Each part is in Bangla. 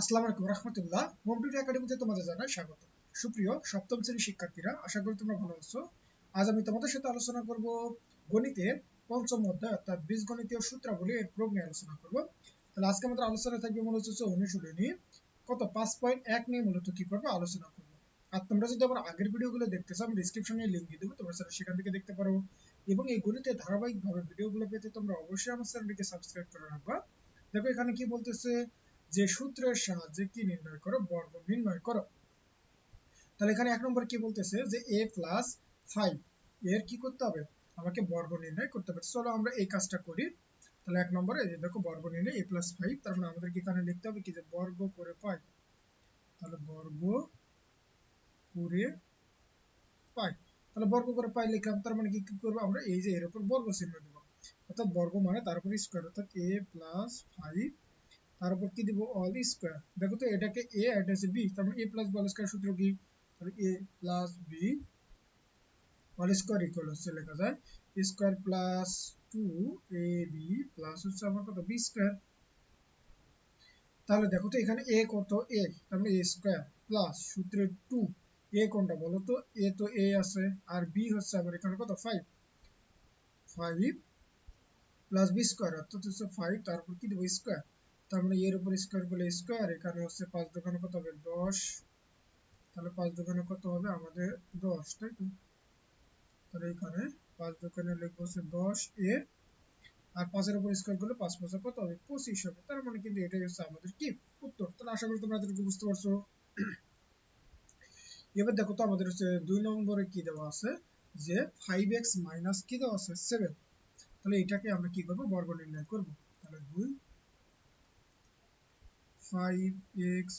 আসসালামু আলাইকুম রহমতুল্লাহ। একাডেমিতে তোমাদের জানাই স্বাগত। সুপ্রিয়, সপ্তম শ্রেণির শিক্ষার্থীরা, আশা করি তোমরা ভালো আছো। আজ আমি তোমাদের সাথে আলোচনা করব গণিতের পঞ্চম অধ্যায়, অর্থাৎ বীজগণিতীয় সূত্রাবলী এর প্রয়োগ নিয়ে আলোচনা করব। তাহলে আজকে আমাদের আলোচনা থাকবে হচ্ছে অনুশীলনী। কত? পাঁচ পয়েন্ট এক নিয়ে মূলত কি করব? আলোচনা আর তোমরা যদি আমার আগের ভিডিওগুলো দেখতে চাও, আমি ডিসক্রিপশনে লিঙ্ক দিয়ে দেবো, তোমরা সেটা সেখান থেকে দেখতে পারো। এবং এই গণিতের ধারাবাহিকভাবে ভিডিওগুলো পেতে তোমরা অবশ্যই আমার চ্যানেলটিকে সাবস্ক্রাইব করে রাখবা। দেখো এখানে কি বলতেছে? যে সূত্রের সাহায্যে কি নির্ণয় করো? বর্গ নির্ণয় করো। তাহলে এখানে এক নম্বর কি বলতেছে? যে a প্লাস ফাইভ এর কি করতে হবে? আমাকে বর্গ নির্ণয় করতে হবে। চলো আমরা এই কাজটা করি। তাহলে এক নম্বরে যে দেখো, বর্গ নির্ণয় a প্লাস ফাইভ তার মানে আমাদের কি এখানে লিখতে হবে কি? যে বর্গ করে পাই। তাহলে বর্গ করে পাই। তাহলে বর্গ করে পাই লিখলাম, তার মানে কি কি করব আমরা? এই যে এর উপর বর্গ চিহ্ন দেবো। অর্থাৎ বর্গ মানে তার উপর স্কোয়ার অর্থাৎ a প্লাস ফাইভ তার উপর কি দিব? অল স্কয়ার দেখো তো, এটাকে আর এটা হচ্ছে তার মানে a প্লাস বল স্কয়ার সূত্র কি? a plus B whole square equal হচ্ছে লেখা যায়। স্কয়ার প্লাস 2ab প্লাস হচ্ছে আমার কত? B স্কয়ার তাহলে দেখো তো, এখানে a কত? তার মানে a স্কয়ার প্লাস সূত্রে 2 a কোনটা বলো তো? A তো a আছে, আর b হচ্ছে আমার এখানে কত? 5 5 প্লাস b স্কয়ার অর্থাৎ হচ্ছে 5 তারপর কি দেব? স্কয়ার তার মানে এর উপর স্কয়ার করলে স্কয়ার এখানে হচ্ছে পাঁচ দোকানে কত হবে? দশ। তাহলে পাঁচ দোকানে কত হবে? আমাদের দশ, তাই তো? তাহলে এখানে পাঁচ দোকানে লিখব হচ্ছে দশ এ। আর পাঁচের উপর স্কয়ার করলে পাঁচ পাঁচে কত হবে? পঁচিশ হবে। তার মানে কিন্তু এটাই হচ্ছে আমাদের কি উত্তর? তাহলে আশা করি তোমরা এতটুকু বুঝতে পারছ। এবার দেখো তো আমাদের হচ্ছে দুই নম্বরে কি দেওয়া আছে? যে ফাইভ এক্স মাইনাস কি দেওয়া আছে? সেভেন তাহলে এটাকে আমরা কি করব? বর্গ নির্ণয় করব। তাহলে দুই ফাইভ এক্স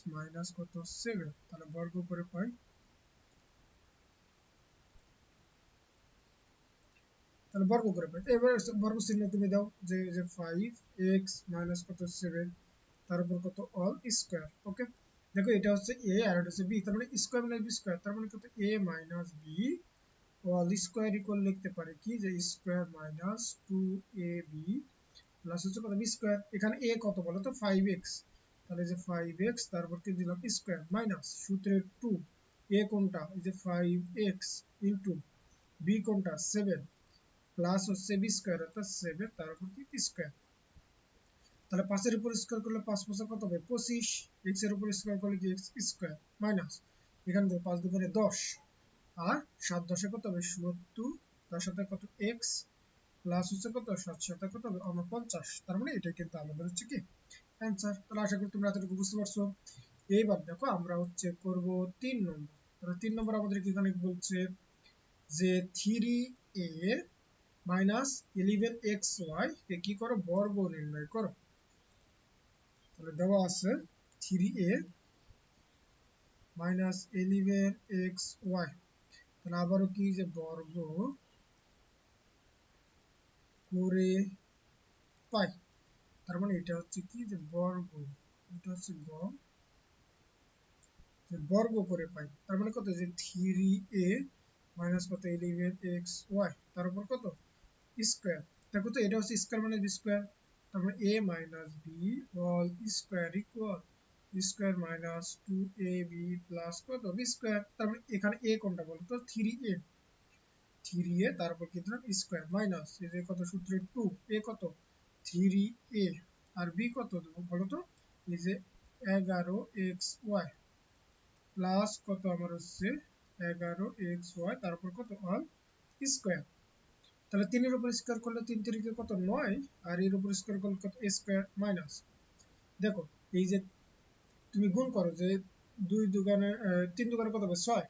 কত সেভেন তাহলে বর্গ করে পাই। তাহলে বর্গ করে পাই। এবার বর্গ চিহ্ন তুমি দাও যে যে ফাইভ এক্স কত সেভেন তার উপর কত অল স্কোয়ার ওকে দেখো এটা হচ্ছে এ আর এটা হচ্ছে বি তার মানে স্কোয়ার মাইনাস বি স্কোয়ার তার মানে কত? A minus B whole square equal লিখতে পারি কি? যে square minus two A B plus হচ্ছে কত? বি স্কোয়ার এখানে এ কত বলো তো? ফাইভ এক্স তাহলে যে 5x তারপর কি দিলাম? স্কয়ার মাইনাস সূত্রের 2 a কোনটা? এই যে 5x ইনটু b কোনটা? 7 প্লাস হচ্ছে b স্কয়ার অর্থাৎ 7 তারপর কি? স্কয়ার তাহলে 5 এর উপর স্কয়ার করলে 5 5 কত হবে? 25 x এর উপর স্কয়ার করলে কি? x স্কয়ার মাইনাস এখানে তো 5 দুগুণে 10 আর 7 10 কত হবে? 70 তার সাথে কত? x প্লাস হচ্ছে কত? 7 সাথে কত হবে? 49 তার মানে এটা কিন্তু আমাদের হচ্ছে কি? অ্যান্সার তাহলে আশা করি তোমরা এতটুকু বুঝতে পারছ। এইবার দেখো, আমরা হচ্ছে করব তিন নম্বর। তাহলে তিন নম্বর আমাদের এখানে বলছে যে three A minus eleven X Y কে কি করো? বর্গ নির্ণয় করো। তাহলে দেওয়া আছে three A minus eleven X Y. তাহলে আবারও কি যে বর্গ করে পাই। তার মানে এটা হচ্ছে কি? যে বর্গ, এটা হচ্ছে গ। যে বর্গ করে পাই, তার মানে কত? যে থ্রি এ মাইনাস কত? Eleven X Y. তার উপর কত? স্কোয়ার। দেখো তো এটা হচ্ছে স্কোয়ার মানে বি স্কোয়ার। তার মানে A minus B whole square equal square minus two A B plus কত? B square. তার মানে এখানে এ কোনটা বলতো থ্রি এ। থ্রি এ তারপর কি দিলাম স্কোয়ার মাইনাস। কত? সূত্রে টু। এ কত? থ্রি এ আর বি কত দেবো? বলো তো। এই যে এগারো এক্স ওয়াই প্লাস কত আমার হচ্ছে এগারো এক্স ওয়াই, তারপর কত? All square. তাহলে তিনের উপর স্কোয়ার করলে তিন তিরিকে কত? নয়। আর এর উপর স্কোয়ার করলে কত? Square minus. দেখো, এই যে তুমি গুণ করো যে দুই দোকানে তিন দোকানে কত হবে? ছয়।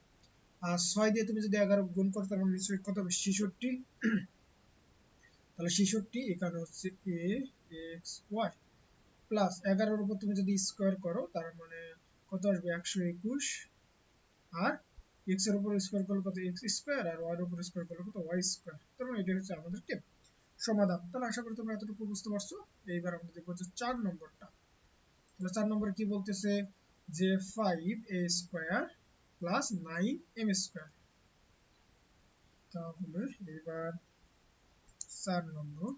আর ছয় দিয়ে তুমি যদি এগারো গুণ করো, তাহলে নিশ্চয়ই কত হবে? ছেষট্টি। তাহলে ছেষট্টি, এখানে হচ্ছে এ এক্স ওয়াই প্লাস এগারোর উপর তুমি যদি স্কোয়ার করো, তার মানে কত আসবে? একশো একুশ। আর এক্সের উপর স্কোয়ার করলে কত? এক্স স্কোয়ার আর ওয়াই এর উপর স্কোয়ার করলে কত? ওয়াই স্কোয়ার তার মানে এটা হচ্ছে আমাদের কি সমাধান। তাহলে আশা করি তোমরা এতটুকু বুঝতে পারছ। এইবার আমরা দেখব যে চার নম্বরটা। তাহলে চার নম্বরে কি বলতেছে? যে five a square plus nine m square তাহলে এবার চার নম্বর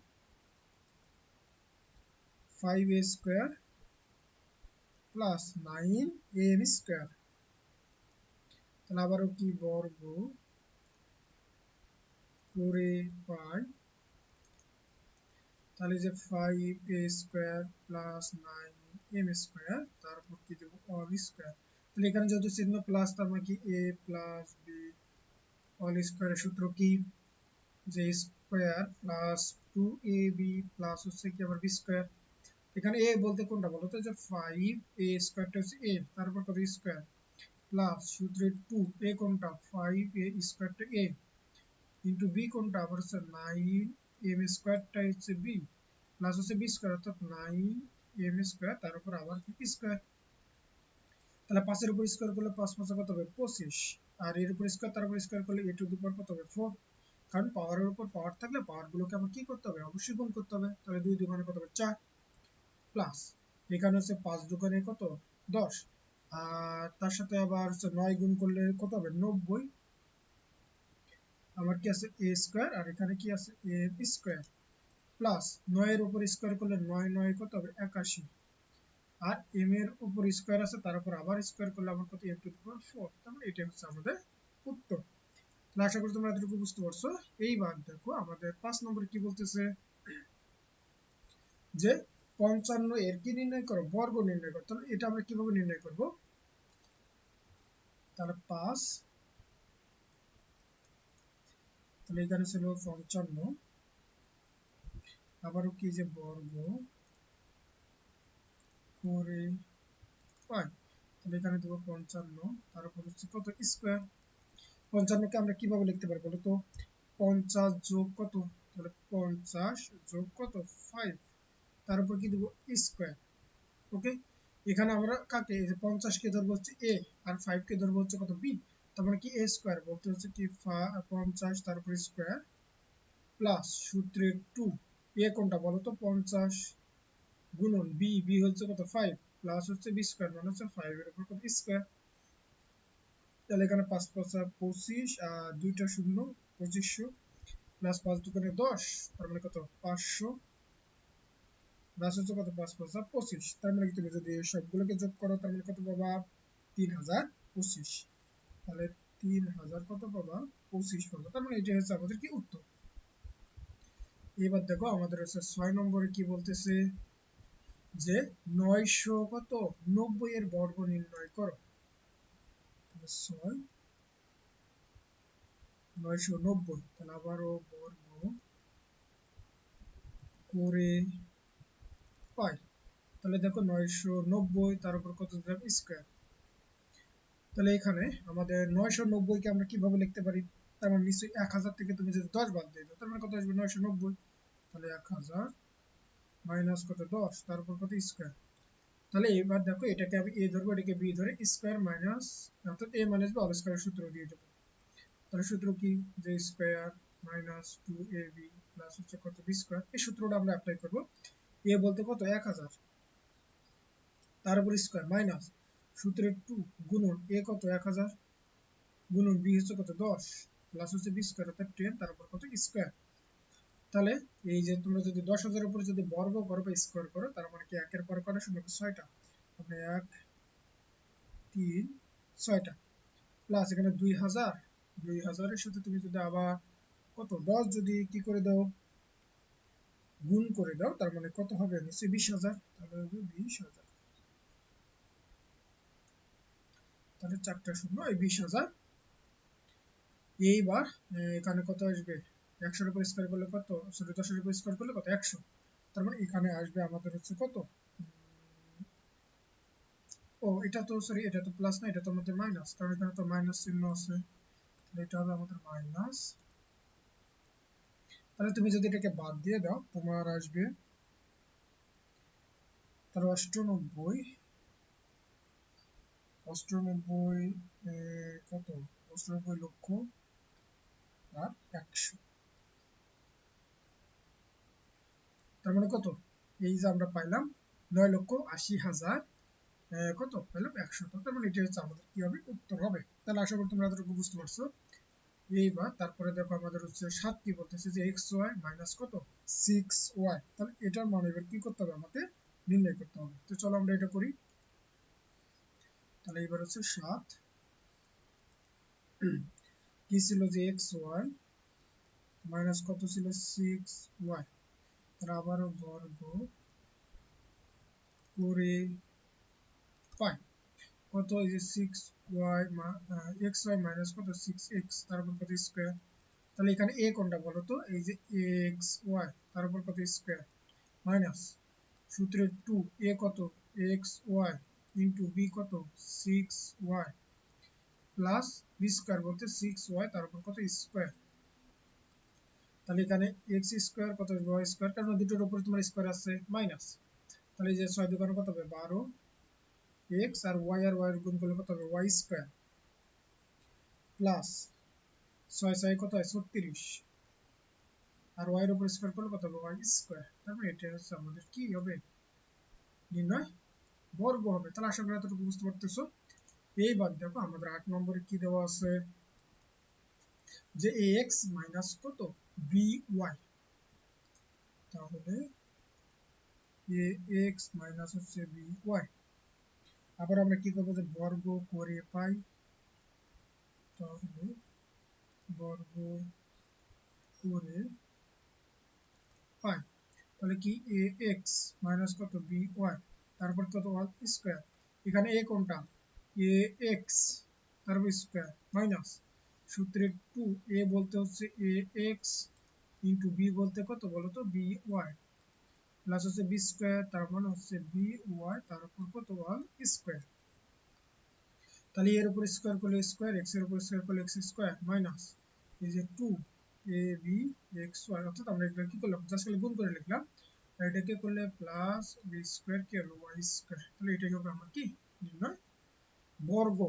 five a square plus nine m square তাহলে আবারও কি বর্গ করে পাই তাহলে যে five a square plus nine m square তারপর কি দেবো অল স্কোয়ার তাহলে এখানে যেহেতু চিহ্ন প্লাস তার মানে কি এ প্লাস বি অল স্কোয়ারের সূত্র কি যে square plus two a b plus হচ্ছে কি আবার বি স্কোয়ার এখানে এ বলতে কোনটা বলতো যে ফাইভ এ স্কোয়ারটা হচ্ছে এ তারপর কত স্কোয়ার প্লাস সূত্রে টু এ কোনটা? ফাইভ এ স্কোয়ারটা এ ইন্টু বি কোনটা? আবার হচ্ছে নাইন এম স্কোয়ারটা হচ্ছে বি প্লাস হচ্ছে বি স্কোয়ার অর্থাৎ নাইন এম স্কোয়ার তার উপর আবার স্কোয়ার তাহলে পাঁচের উপর স্কোয়ার করলে পাঁচ পাঁচে কত হবে? পঁচিশ। আর এর উপর স্কোয়ার তার উপর স্কোয়ার করলে এ টু দি পাওয়ার কত হবে? ফোর কারণ পাওয়ারের উপর পাওয়ার থাকলে পাওয়ার গুলোকে আমার কি করতে হবে? অবশ্যই গুণ করতে হবে। তাহলে দুই দোকানে কত হবে? চার প্লাস এখানে হচ্ছে পাঁচ দোকানে কত? দশ। আর তার সাথে আবার হচ্ছে নয় গুণ করলে কত হবে? নব্বই। আমার কি আছে? এ স্কোয়ার আর এখানে কি আছে? এ স্কোয়ার প্লাস নয়ের উপর স্কোয়ার করলে নয় নয় কত হবে? একাশি। আর এম এর উপর স্কোয়ার আছে, তার উপর আবার স্কোয়ার করলে আমার কত? এম টু ফোর তাহলে এটা হচ্ছে আমাদের উত্তর। আশা করি তোমরা এতটুকু বুঝতে পারছ। এইবার দেখো, আমাদের পাঁচ নম্বরে কি বলতেছে? যে পঞ্চান্ন এর কি নির্ণয় করো? বর্গ নির্ণয় করো। তাহলে এটা আমরা কীভাবে নির্ণয় করব? তাহলে পাঁচ, তাহলে এখানে ছিল পঞ্চান্ন। আবারও কি যে বর্গ করে তাহলে এখানে দেবো পঞ্চান্ন তার উপর হচ্ছে কত? স্কোয়ার। পঞ্চান্নকে আমরা কীভাবে লিখতে পারি বলো তো? পঞ্চাশ যোগ কত? তাহলে পঞ্চাশ যোগ কত? ফাইভ তার উপর কি দেবো? স্কোয়ার ওকে এখানে আমরা কাকে? পঞ্চাশকে ধরবো হচ্ছে এ আর ফাইভ কে ধরবো হচ্ছে কত? বি তার মানে কি? এ স্কোয়ার বলতে হচ্ছে কি? পঞ্চাশ উপর স্কোয়ার প্লাস সূত্রে টু এ কোনটা বলো তো? পঞ্চাশ গুণন বি বি হচ্ছে কত? ফাইভ প্লাস হচ্ছে বি স্কোয়ার মানে হচ্ছে ফাইভ এর উপর কত? স্কোয়ার তাহলে এখানে পাঁচ পাঁচা পঁচিশ, আর দুইটা শূন্য, পঁচিশশো প্লাস পাঁচ দোকানে দশ, তার মানে কত? পাঁচশো। প্লাস হচ্ছে কত? পাঁচ পাঁচা পঁচিশ। তার মানে তুমি যদি সবগুলোকে যোগ করো, তার মানে কত পাবা? তিন হাজার পঁচিশ। তাহলে তিন হাজার কত পাবা? পঁচিশ পাবা। তার মানে এটা হচ্ছে আমাদের কি উত্তর। এবার দেখো, আমাদের হচ্ছে ছয় নম্বরে কি বলতেছে? যে নয়শো কত? নব্বই এর বর্গ নির্ণয় করো। তাহলে আবারও বর্গ নয়শো নব্বই আমরা কীভাবে লিখতে পারি? তার মানে নিশ্চয়ই এক হাজার থেকে তুমি যদি দশ বাদ দিয়ে দাও, তার মানে কত আসবে? নয়শো নব্বই। তাহলে এক হাজার মাইনাস কত? দশ। তার উপর কত? স্কোয়ার তাহলে এবার দেখো এটাকে আমি এ ধরবো, এটাকে বি ধরে স্কোয়ার মাইনাস অর্থাৎ এ মাইনাস বি অল স্কোয়ারের সূত্র দিয়ে দেবো। তাহলে সূত্র কি? যে square minus two a b plus হচ্ছে কত? বি স্কোয়ার এই সূত্রটা আমরা অ্যাপ্লাই করব। এ বলতে কত? এক হাজার। তার উপর স্কোয়ার মাইনাস সূত্রের টু গুণন এ কত? এক হাজার। গুণন বি হচ্ছে কত? দশ। প্লাস হচ্ছে বি স্কোয়ার অর্থাৎ টেন তার উপর কত? স্কোয়ার তাহলে এই যে তোমরা যদি দশ হাজার উপরে যদি বর্গ করো বা স্কোয়ার করো, তার মানে কি একের পর করে শূন্য ছয়টা? তাহলে এক, তিন, ছয়টা। প্লাস এখানে দুই হাজার, দুই হাজারের সাথে তুমি যদি আবার কত? দশ যদি কি করে দাও? গুণ করে দাও, তার মানে কত হবে? নিশ্চয়ই বিশ হাজার। তাহলে হবে বিশ হাজার। তাহলে চারটা শূন্য, এই বিশ হাজার। এইবার এখানে কত আসবে? একশোর উপর স্কোয়ার করলে কত? সরি দশের উপর স্কোয়ার করলে কত? একশো। তার মানে এখানে আসবে আমাদের হচ্ছে কত? ও, এটা তো, সরি, এটা তো প্লাস না, এটা তো আমাদের মাইনাস কারণ এখানে তো মাইনাস চিহ্ন আছে। তাহলে এটা হবে আমাদের মাইনাস তাহলে তুমি যদি এটাকে বাদ দিয়ে দাও, তোমার আসবে তাহলে অষ্টানব্বই। অষ্টানব্বই কত? অষ্টানব্বই লক্ষ আর একশো। তার মানে কত? এই যে আমরা পাইলাম নয় লক্ষ আশি হাজার কত? পেলাম একশো। তার মানে এটা হচ্ছে আমাদের কি হবে? উত্তর হবে। তাহলে আশা করি তোমরা এতটুকু বুঝতে পারছ। এইবার তারপরে দেখো আমাদের হচ্ছে সাত কি বলতেছে যে এক্স ওয়াই মাইনাস কত? Six y. তাহলে এটার মান এবার কি করতে হবে? আমাদের নির্ণয় করতে হবে। তো চলো আমরা এটা করি। তাহলে এবার হচ্ছে সাত। কি ছিল যে এক্স ওয়াই মাইনাস কত ছিল? Six y. আবারও বর্গ করে পাই। কত এই যে six y x y minus কত? সিক্স এক্স তারপর কত স্কোয়ার তাহলে এখানে এ কোনটা বলো তো? এই যে এক্স ওয়াই তারপর কত স্কোয়ার মাইনাস সূত্রে টু এ কত? এক্স ওয়াই ইন্টু বি কত? Six y plus b square বলতে সিক্স ওয়াই তারপর কত স্কোয়ার তাহলে এখানে এক্স স্কোয়ার কত হবে? ওয়াই স্কোয়ার কারণ দুটোর উপরে তোমার স্কোয়ার আছে মাইনাস তাহলে যে ছয় দোকানে কত হবে? বারো। এক্স আর ওয়াই আর ওয়াই গুণ করলে কত হবে? ওয়াই স্কোয়ার প্লাস ছয় ছয় কত হয়? ছত্রিশ। আর ওয়াই এর উপর স্কোয়ার করলে কত হবে? ওয়াই স্কোয়ার তারপরে এটা হচ্ছে আমাদের কি হবে? নির্ণয় বর্গ হবে। তাহলে আশা করি এতটুকু বুঝতে পারতেছো। এইবার দেখো আমাদের আট নম্বরে কি দেওয়া আছে? যে এক্স মাইনাস কত? বি ওয়াই তাহলে এ এক্স মাইনাস হচ্ছে বি ওয়াই আবার আমরা কি করব যে বর্গ করে পাই তাহলে বর্গ করে পাই তাহলে কি এ এক্স মাইনাস কত বি ওয়াই তারপর কত ওয়াই স্কোয়ার এখানে এ কোনটা এ এক্স তারপর স্কোয়ার মাইনাস সূত্রে টু এ বলতে হচ্ছে এ এক্স ইন্টু বি বলতে কত বলো তো বি ওয়াই। প্লাস হচ্ছে বি স্কোয়ার তার মানে হচ্ছে বি ওয়াই, তার উপর কত? ওয়ান স্কোয়ার তাহলে এর উপর স্কোয়ার করলে স্কোয়ার এক্সের উপর স্কোয়ার করলে এক্স স্কোয়ার মাইনাস এই যে two a b x y অর্থাৎ আমরা এটা কি করলাম? জাস্ট খালি গুণ করে লিখলাম। আর এটাকে করলে প্লাস বি স্কোয়ার কি হলো? ওয়াই স্কোয়ার তাহলে এটাই হবে আমার কি? নির্ণয় বর্গ।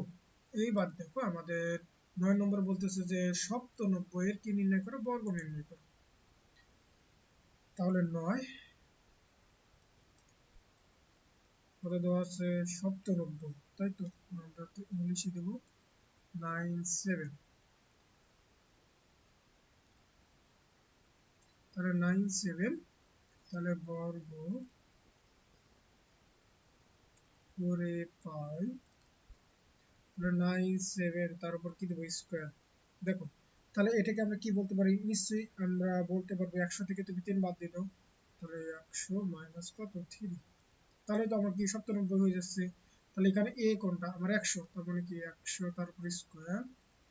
এইবার দেখো, আমাদের নয় নম্বর বলতেছে যে সপ্তানব্বই এর কি নির্ণয় করো? বর্গ নির্ণয় করো। তাহলে নয়। কত দেওয়া আছে সপ্তানব্বই তাই তো? আমরা ইংলিশে দেব নাইন সেভেন। তাহলে নাইন সেভেন, তাহলে বর্গ করে পাই নাইন সেভেন, তার উপর কি দেবো? স্কোয়ার। দেখো তাহলে এটাকে আমরা কি বলতে পারি? নিশ্চয়ই আমরা বলতে পারব একশো থেকে তুমি তিন বাদ দিয়ে দাও। তাহলে একশো মাইনাস কত? থ্রি। তাহলে তো আমার কি সপ্তানব্বই হয়ে যাচ্ছে। তাহলে এখানে এ কোনটা? আমার একশো। তার মানে কি একশো তারপর স্কোয়ার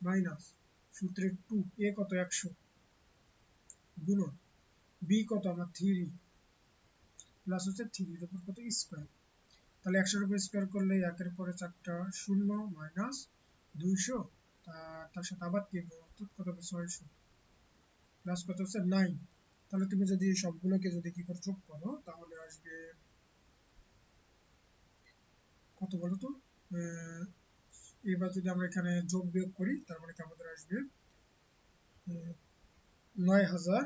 মাইনাস সূত্রে টু এ কত একশো? গুণন। বি কত আমার থ্রি প্লাস হচ্ছে থ্রির উপর কত স্কোয়ার তাহলে একশোর উপর স্কোয়ার করলে একের পরে চারটা শূন্য মাইনাস দুইশো। তার সাথে আবার তিন অর্থাৎ কত হবে ছয়শো প্লাস কত হচ্ছে নাইন তাহলে তুমি যদি সবগুলোকে যদি কি করে যোগ করো, তাহলে আসবে কত বলো তো? এবার যদি আমরা এখানে যোগ বিয়োগ করি, তার মানে কি আমাদের আসবে নয় হাজার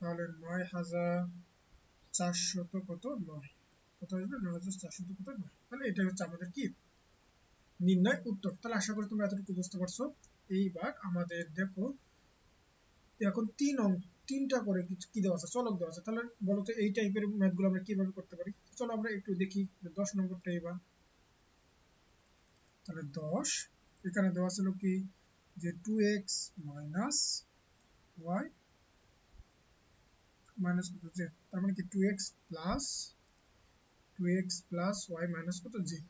তাহলে নয় হাজার চারশত কত? নয়। কত আসবে? নয় হাজার চারশত কত? নয়। তাহলে এটা হচ্ছে আমাদের কি? নির্ণয় উত্তর। তাহলে আশা করি তোমরা এতটুকু বুঝতে পারছ। এইবার আমাদের দেখো, এখন তিন অঙ্ক তিনটা করে কি দেওয়া আছে? চলক দেওয়া আছে। তাহলে বলো তো এই টাইপের ম্যাথগুলো আমরা কীভাবে করতে পারি? চলো আমরা একটু দেখি দশ নম্বরটা এবার। তাহলে দশ, এখানে দেওয়া ছিল কি? যে two x minus y minus কত? জেড তার মানে কি? Two x plus two x plus y minus কত? জেড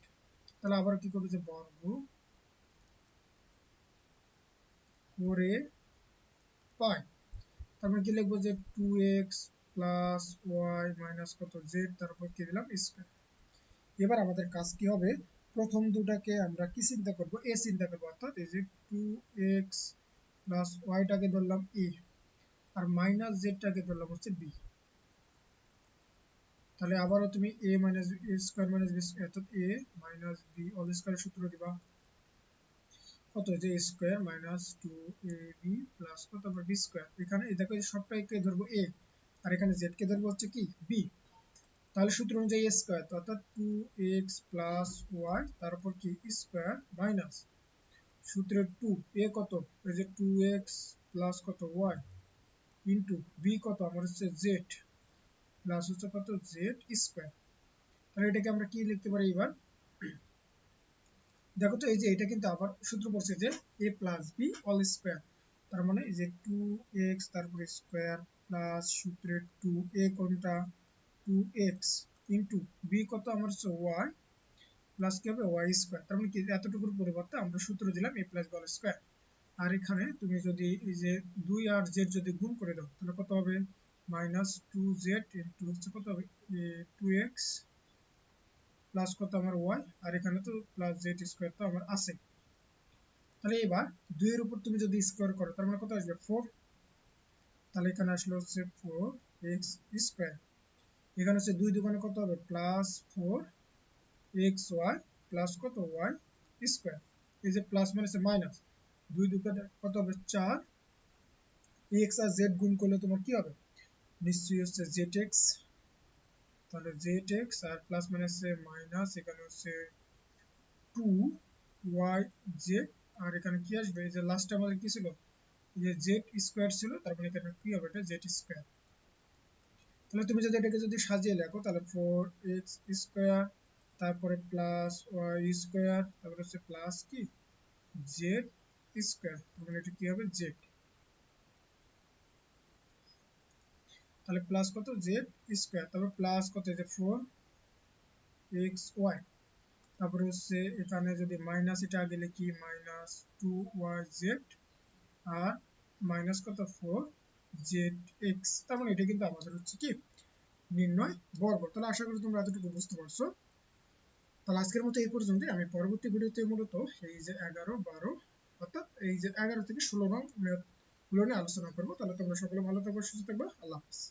তাহলে আবার কি করবে যে বর্গ করে পাই। তারপর কি লিখব যে two x plus y minus কত জেড তারপর কি দিলাম? স্কোয়ার এবার আমাদের কাজ কি হবে? প্রথম দুটাকে আমরা কি চিন্তা করব? এ চিন্তা করব। অর্থাৎ এই যে টু এক্স প্লাস ওয়াইটাকে ধরলাম এ আর মাইনাস জেডটাকে ধরলাম হচ্ছে বি তাহলে আবারও তুমি a minus a square minus b অর্থাৎ এ মাইনাস বি অল স্কোয়ারের সূত্র দিবা। কত? যে square minus two a b plus কত? আবার বি স্কোয়ার এখানে দেখো সবটাকে ধরবো এ আর এখানে জেড কে ধরবো হচ্ছে কি? বি তাহলে সূত্র অনুযায়ী স্কোয়ার অর্থাৎ টু এক্স প্লাস ওয়াই তারপর কি? স্কোয়ার মাইনাস সূত্রের টু এ কত? এই যে টু এক্স প্লাস কত? ওয়াই ইন্টু বি কত? আমার হচ্ছে জেড প্লাস হচ্ছে কত? জেড স্কোয়ার তাহলে এটাকে আমরা কি লিখতে পারি এবার? দেখো তো, এই যে এটা কিন্তু আবার সূত্র পড়ছে যে a plus b all square তার মানে যে টু এক্স তারপরে স্কোয়ার প্লাস সূত্রে টু এ কোনটা? টু এক্স ইন্টু বি কত আমার হচ্ছে ওয়াই প্লাস কি হবে? ওয়াই স্কোয়ার তার মানে কি এতটুকুর পরিবর্তে আমরা সূত্র দিলাম a plus b all square আর এখানে তুমি যদি এই যে দুই আর জেড যদি গুণ করে দাও, তাহলে কত হবে? মাইনাস টু জেড ইন্টু হচ্ছে কত হবে? টু এক্স প্লাস কত আমার ওয়াই? আর এখানে তো প্লাস জেড স্কোয়ার তো আমার আছে। তাহলে এবার দুইয়ের উপর তুমি যদি স্কোয়ার করো, তার মানে কত আসবে? ফোর। তাহলে এখানে আসলে হচ্ছে ফোর এক্স স্কোয়ার। এখানে হচ্ছে দুই দোকানে কত হবে? Plus four x y plus কত? Y square. এই যে প্লাস মানে হচ্ছে মাইনাস, দুই দোকানে কত হবে? চার। এক্স আর জেড গুণ করলে তোমার কি হবে? নিশ্চয়ই হচ্ছে জেড এক্স তাহলে জেড এক্স আর প্লাস হচ্ছে মাইনাস এখানে হচ্ছে টু ওয়াই জেড আর এখানে কি আসবে? এই যে লাস্টে আমাদের কি ছিল? যে জেড স্কোয়ার ছিল, তার মানে এখানে কি হবে? এটা জেড স্কোয়ার তাহলে তুমি যদি এটাকে যদি সাজিয়ে লেখো, তাহলে ফোর এক্স স্কোয়ার তারপরে প্লাস ওয়াই স্কোয়ার তারপরে হচ্ছে প্লাস কি? জেড স্কোয়ার তার মানে এটা কি হবে? জেড তাহলে প্লাস কত? জেড স্কোয়ার তারপর প্লাস কত? যে ফোর এক্স ওয়াই তারপরে হচ্ছে এখানে যদি মাইনাস এটা আগে লিখি মাইনাস টু ওয়াই জেড আর মাইনাস কত? ফোর জেড এক্স তার মানে এটা কিন্তু আমাদের হচ্ছে কি? নির্ণয় বর্গ। তাহলে আশা করি তোমরা এতটুকু বুঝতে পারছ। তাহলে আজকের মতো এই পর্যন্ত আমি পরবর্তী ভিডিওতে মূলত এই যে এগারো, বারো, অর্থাৎ এই যে এগারো থেকে ষোলো নংগুলো নিয়ে আলোচনা করব। তাহলে তোমরা সকলে ভালো থাকবে, সুস্থ থাকবে। আল্লাহ হাফিজ।